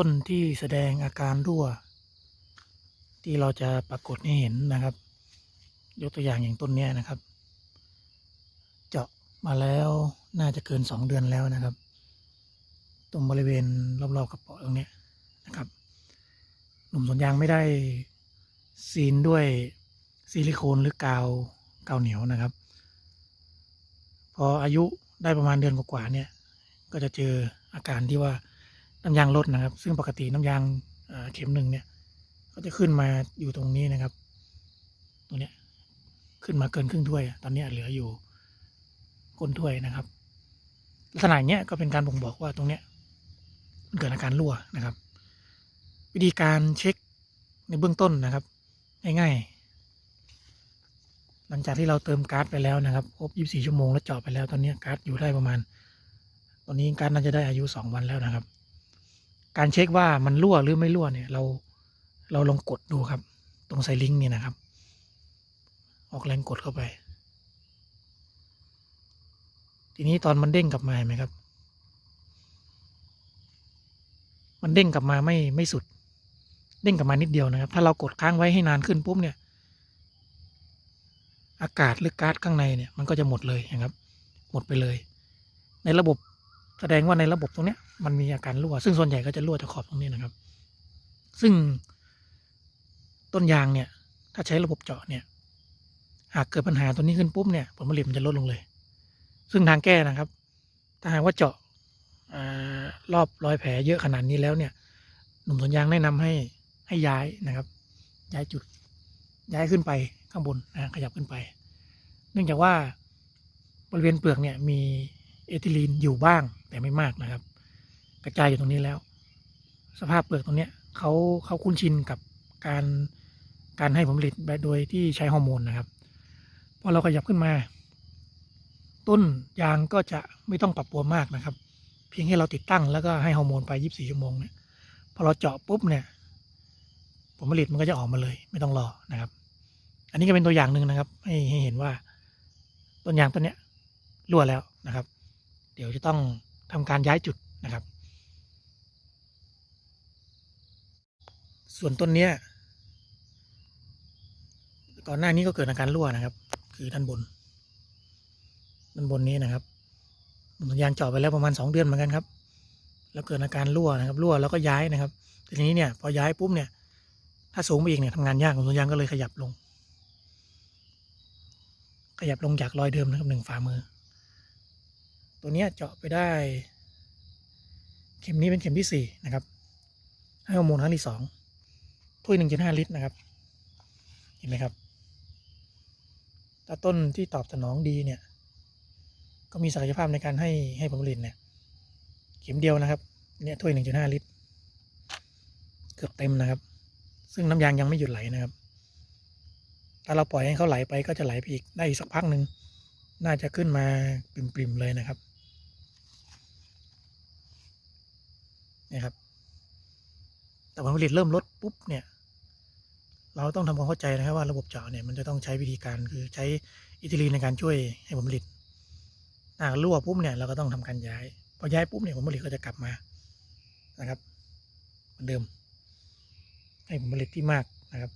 ต้นที่แสดงอาการรั่ว ที่เราจะปรากฏให้เห็นนะครับ ยกตัวอย่างอย่างต้นนี้นะครับ เจาะมาแล้วน่าจะเกินสองเดือนแล้วนะครับ ตรงบริเวณรอบๆกระป๋อตรงนี้นะครับ หนุ่มสวนยางไม่ได้ซีนด้วยซิลิโคนหรือกาวกาวเหนียวนะครับ พออายุได้ประมาณเดือนกว่าๆเนี่ย ก็จะเจออาการที่ว่า น้ำยางลดนะครับ ซึ่งปกติน้ำยางเข็มหนึ่งเนี่ย ก็จะขึ้นมาอยู่ตรงนี้นะครับ ตรงเนี้ยขึ้นมาเกินครึ่งถ้วย ตอนนี้เหลืออยู่ก้นถ้วยนะครับ ลักษณะเนี้ยก็เป็นการบ่งบอกว่าตรงเนี้ยมันเกิดอาการรั่วนะครับ วิธีการเช็คในเบื้องต้นนะครับ ง่ายๆ หลังจากที่เราเติมก๊าซไปแล้วนะครับครบ 24 ชั่วโมงแล้วเจาะไปแล้ว ตอนนี้ก๊าซอยู่ได้ประมาณ ตอนนี้ก๊าซน่าจะได้อายุ 2 วันแล้วนะครับ การเช็คว่ามันรั่วหรือไม่รั่วเนี่ย เราเราลองกดดูครับ ตรงไซลิงก์นี่นะครับ ออกแรงกดเข้าไป ทีนี้ตอนมันเด้งกลับมาเห็นไหมครับ มันเด้งกลับมาไม่ไม่สุด เด้งกลับมานิดเดียวนะครับ ถ้าเรากดค้างไว้ให้นานขึ้นปุ๊บเนี่ย อากาศหรือก๊าซข้างในเนี่ย มันก็จะหมดเลยนะครับ หมดไปเลย ในระบบแสดงว่าในระบบตรงเนี้ย มันมีอาการรั่ว ซึ่งส่วนใหญ่ก็จะรั่วจากขอบตรงนี้นะครับ ซึ่งต้นยางเนี่ย ถ้าใช้ระบบเจาะเนี่ย หากเกิดปัญหาตัวนี้ขึ้นปุ๊บเนี่ยผลผลิตมันจะลดลงเลย ซึ่งทางแก้นะครับ ถ้าหากว่าเจาะรอบรอยแผลเยอะขนาดนี้แล้วเนี่ย หนุ่มสวนยางแนะนำให้ให้ย้ายนะครับ ย้ายจุด ย้ายขึ้นไปข้างบนนะขยับขึ้นไป เนื่องจากว่าบริเวณเปลือกเนี่ยมีเอทิลีนอยู่บ้างแต่ไม่มากนะครับ กระจายอยู่ตรงนี้แล้ว สภาพเปลือกตรงเนี้ยเขาเขาคุ้นชินกับการการให้ผลผลิตแบบโดยที่ใช้ฮอร์โมนนะครับ พอเราขยับขึ้นมา ต้นยางก็จะไม่ต้องปรับตัวมากนะครับ เพียงแค่เราติดตั้งแล้วก็ให้ฮอร์โมนไป 24 ชั่วโมงเนี่ยพอเราเจาะปุ๊บเนี่ยผลผลิตมันก็จะออกมาเลย ไม่ต้องรอนะครับ อันนี้ก็เป็นตัวอย่างหนึ่งนะครับ ให้ให้เห็นว่า ต้นยางต้นเนี้ยรั่วแล้วนะครับ เดี๋ยวจะต้องทำการย้ายจุดนะครับ ส่วนต้นเนี้ย ก่อนหน้านี้ก็เกิดอาการรั่วนะครับ คือด้านบน ด้านบนนี้นะครับต้นยางเจาะไปแล้วประมาณสองเดือนเหมือนกันครับ แล้วเกิดอาการรั่วนะครับ รั่วแล้วก็ย้ายนะครับทีนี้เนี่ยพอย้ายปุ๊บเนี่ย ถ้าสูงไปอีกเนี่ยทำงานยากของต้นยางก็เลยขยับลง ขยับลงจากรอยเดิมนะครับหนึ่งฝ่ามือ ตัวเนี้ยเจาะไปได้ เข็มนี้เป็นเข็มที่สี่นะครับให้ฮอร์โมนครั้งที่สอง ถ้วยหนึ่งจุดห้าลิตรนะครับ เห็นไหมครับ ถ้าต้นที่ตอบสนองดีเนี่ย ก็มีศักยภาพในการให้ให้ผลผลิตเนี่ย เข็มเดียวนะครับ เนี่ยถ้วยหนึ่งจุดห้าลิตร เกือบเต็มนะครับ ซึ่งน้ำยางยังไม่หยุดไหลนะครับ ถ้าเราปล่อยให้เขาไหลไปก็จะไหลไปอีกได้อีกสักพักหนึ่งน่าจะขึ้นมาปริมๆเลยนะครับนี่ครับ แต่ผลผลิตเริ่มลดปุ๊บเนี่ย เราต้องทำความเข้าใจนะครับว่าระบบเจาะเนี่ยมันจะต้องใช้วิธีการคือใช้อิทิลีนในการช่วยให้ผลผลิตหากรั่วปุ๊บเนี่ยเราก็ต้องทำการย้าย พอย้ายปุ๊บเนี่ยผลผลิตก็จะกลับมานะครับเหมือนเดิม ให้ผลผลิตที่มากนะครับ